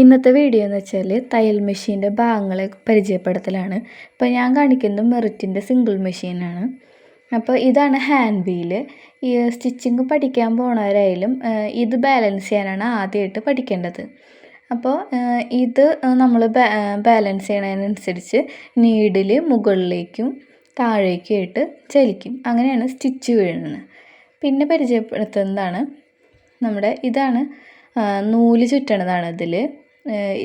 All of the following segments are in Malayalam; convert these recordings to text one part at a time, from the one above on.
ഇന്നത്തെ വീഡിയോ എന്ന് വെച്ചാൽ തയ്യൽ മെഷീന്റെ ഭാഗങ്ങളെ പരിചയപ്പെടുത്തലാണ്. ഇപ്പോൾ ഞാൻ കാണിക്കുന്നത് മെറിറ്റിന്റെ സിംഗിൾ മെഷീനാണ് അപ്പോൾ ഇതാണ് ഹാൻഡ് വീൽ ഈ സ്റ്റിച്ചിങ് പഠിക്കാൻ പോണവരായാലും ഇത് ബാലൻസ് ചെയ്യാനാണ് ആദ്യമായിട്ട് പഠിക്കേണ്ടത്. അപ്പോൾ ഇത് നമ്മൾ ബാലൻസ് ചെയ്യണതിനനുസരിച്ച് നീഡിൽ മുകളിലേക്കും താഴേക്കും ആയിട്ട് ചലിക്കും. അങ്ങനെയാണ് സ്റ്റിച്ച് വീഴുന്നത്. പിന്നെ പരിചയപ്പെടുത്തുന്നതാണ് നമ്മുടെ ഇതാണ് നൂൽ ചുറ്റണതാണ് ഇതിൽ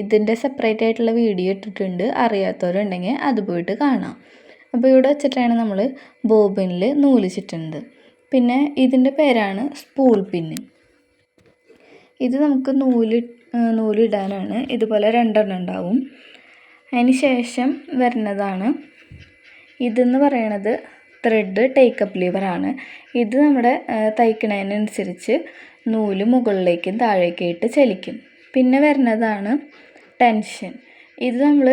ഇതിന്റെ സെപ്പറേറ്റ് ആയിട്ടുള്ള വീഡിയോ ഇട്ടിട്ടുണ്ട്. അറിയാത്തവരുണ്ടെങ്കിൽ അത് പോയിട്ട് കാണാം. അപ്പോൾ ഇവിടെ വെച്ചിട്ടാണ് നമ്മൾ ബോബിനിൽ നൂൽ ചുറ്റുന്നത് പിന്നെ ഇതിന്റെ പേരാണ് സ്പൂൾ പിന്ന് ഇത് നമുക്ക് നൂൽ നൂലിടാനാണ്. ഇതുപോലെ രണ്ടെണ്ണം ഉണ്ടാവും. അതിന് ശേഷം വരുന്നതാണ് ഇതെന്ന് പറയണത് ത്രെഡ് ടേക്കപ്പ് ലിവറാണ് ഇത് നമ്മുടെ തയ്ക്കണതിനനുസരിച്ച് നൂൽ മുകളിലേക്കും താഴേക്കായിട്ട് ചലിക്കും. പിന്നെ വരുന്നതാണ് ടെൻഷൻ. ഇത് നമ്മൾ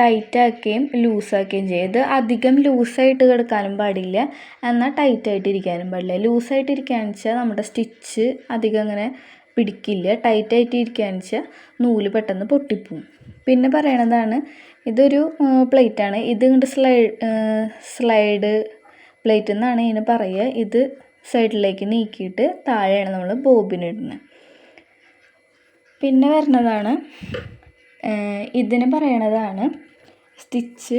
ടൈറ്റാക്കുകയും ലൂസാക്കുകയും ചെയ്യും. ഇത് അധികം ലൂസായിട്ട് കിടക്കാനും പാടില്ല. എന്നാൽ ടൈറ്റായിട്ട് ഇരിക്കാനും പാടില്ല. ലൂസായിട്ട് ഇരിക്കുകയെന്ന് വെച്ചാൽ നമ്മുടെ സ്റ്റിച്ച് അധികം അങ്ങനെ പിടിക്കില്ല. ടൈറ്റായിട്ട് ഇരിക്കുകയെന്ന് വെച്ചാൽ നൂൽ പെട്ടെന്ന് പൊട്ടിപ്പോവും. പിന്നെ പറയണതാണ് ഇതൊരു പ്ലേറ്റാണ് ഇത് ഇങ്ങോട്ട് സ്ലൈഡ് സ്ലൈഡ് പ്ലേറ്റ് എന്നാണ് ഇതിന് പറയുക. ഇത് സൈഡിലേക്ക് നീക്കിയിട്ട് താഴെയാണ് നമ്മൾ ബോബിനിടുന്നത് പിന്നെ വരുന്നതാണ് ഇതിന് പറയണതാണ് സ്റ്റിച്ച്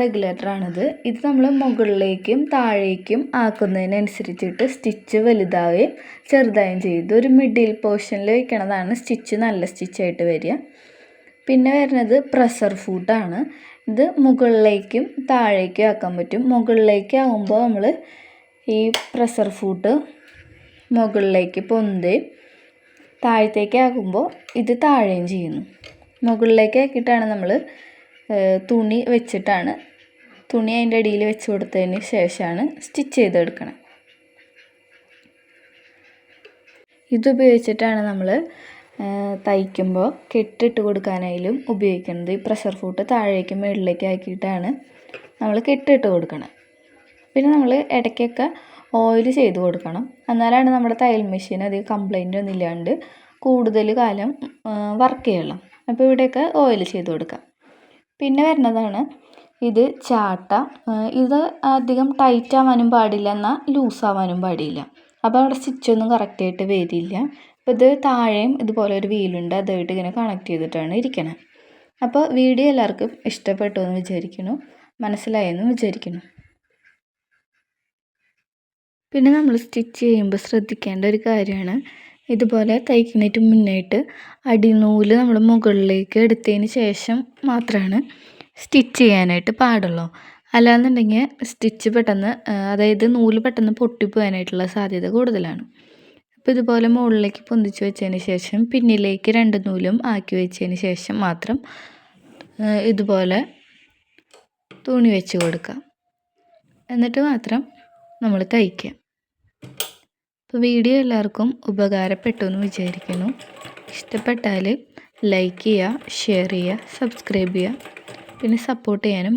റെഗുലേറ്ററാണിത് ഇത് നമ്മൾ മുകളിലേക്കും താഴേക്കും ആക്കുന്നതിനനുസരിച്ചിട്ട് സ്റ്റിച്ച് വലുതാവുകയും ചെറുതായും ചെയ്യും. ഒരു മിഡിൽ പോർഷനിൽ വയ്ക്കണതാണ് സ്റ്റിച്ച് നല്ല സ്റ്റിച്ചായിട്ട് വരിക. പിന്നെ വരുന്നത് പ്രഷർ ഫൂട്ടാണ് ഇത് മുകളിലേക്കും താഴേക്കും ആക്കാൻ പറ്റും. മുകളിലേക്ക് ആകുമ്പോൾ നമ്മൾ ഈ പ്രഷർ ഫൂട്ട് മുകളിലേക്ക് പൊന്തുകയും താഴത്തേക്ക് ആകുമ്പോൾ ഇത് താഴെയും ചെയ്യുന്നു. മുകളിലേക്ക് ആക്കിയിട്ടാണ് നമ്മൾ തുണി വെച്ചിട്ടാണ്. തുണി അതിന്റെ അടിയിൽ വെച്ച് കൊടുത്തതിന് ശേഷമാണ് സ്റ്റിച്ച് ചെയ്തെടുക്കണം. ഇതുപയോഗിച്ചിട്ടാണ് നമ്മൾ തയ്ക്കുമ്പോൾ കെട്ടിട്ട് കൊടുക്കാനായാലും ഉപയോഗിക്കുന്നത്. ഈ പ്രഷർ ഫൂട്ട് താഴേക്ക് മുകളിലേക്ക് ആക്കിയിട്ടാണ് നമ്മൾ കെട്ടിട്ട് കൊടുക്കണം. പിന്നെ നമ്മൾ ഇടയ്ക്കൊക്കെ ഓയിൽ ചെയ്ത് കൊടുക്കണം. എന്നാലാണ് നമ്മുടെ തയ്യൽ മെഷീൻ അത് കംപ്ലൈന്റ് ഒന്നും ഇല്ലാണ്ട് കൂടുതൽ കാലം വർക്ക് ചെയ്യുള്ളൂ. അപ്പോൾ ഇവിടെയൊക്കെ ഓയിൽ ചെയ്ത് കൊടുക്കാം പിന്നെ വരുന്നതാണ് ഇത് ചാട്ട. ഇത് അധികം ടൈറ്റ് ആവാനും പാടില്ല എന്നാൽ ലൂസാവാനും പാടില്ല. അപ്പോൾ അവിടെ സ്റ്റിച്ചൊന്നും കറക്റ്റായിട്ട് വരില്ല. അപ്പോൾ ഇത് താഴെയും ഇതുപോലെ ഒരു വീലുണ്ട് അതായിട്ട് ഇങ്ങനെ കണക്ട് ചെയ്തിട്ടാണ് ഇരിക്കണത് അപ്പോൾ വീഡിയോ എല്ലാവർക്കും ഇഷ്ടപ്പെട്ടു എന്ന് വിചാരിക്കുന്നു. മനസ്സിലായെന്ന് വിചാരിക്കുന്നു. പിന്നെ നമ്മൾ സ്റ്റിച്ച് ചെയ്യുമ്പോൾ ശ്രദ്ധിക്കേണ്ട ഒരു കാര്യമാണ്. ഇതുപോലെ തയ്ക്കുന്നതിന് മുന്നായിട്ട് അടിനൂൽ നമ്മൾ മുകളിലേക്ക് എടുത്തതിന് ശേഷം മാത്രമാണ് സ്റ്റിച്ച് ചെയ്യാനായിട്ട് പാടുള്ളൂ. അല്ലാന്നുണ്ടെങ്കിൽ സ്റ്റിച്ച് പെട്ടെന്ന് അതായത് നൂൽ പെട്ടെന്ന് പൊട്ടിപ്പോകാനായിട്ടുള്ള സാധ്യത കൂടുതലാണ്. അപ്പോൾ ഇതുപോലെ മുകളിലേക്ക് പൊന്തിച്ച് വെച്ചതിന് ശേഷം പിന്നിലേക്ക് രണ്ട് നൂലും ആക്കി വെച്ചതിന് ശേഷം മാത്രം ഇതുപോലെ തുണി വെച്ച് കൊടുക്കാം എന്നിട്ട് മാത്രം നമ്മൾ തയ്ക്കുക. അപ്പോൾ വീഡിയോ എല്ലാവർക്കും ഉപകാരപ്പെട്ടു എന്ന് വിചാരിക്കുന്നു. ഇഷ്ടപ്പെട്ടാൽ ലൈക്ക് ചെയ്യുക ഷെയർ ചെയ്യുക സബ്സ്ക്രൈബ് ചെയ്യുക. പിന്നെ സപ്പോർട്ട് ചെയ്യാനും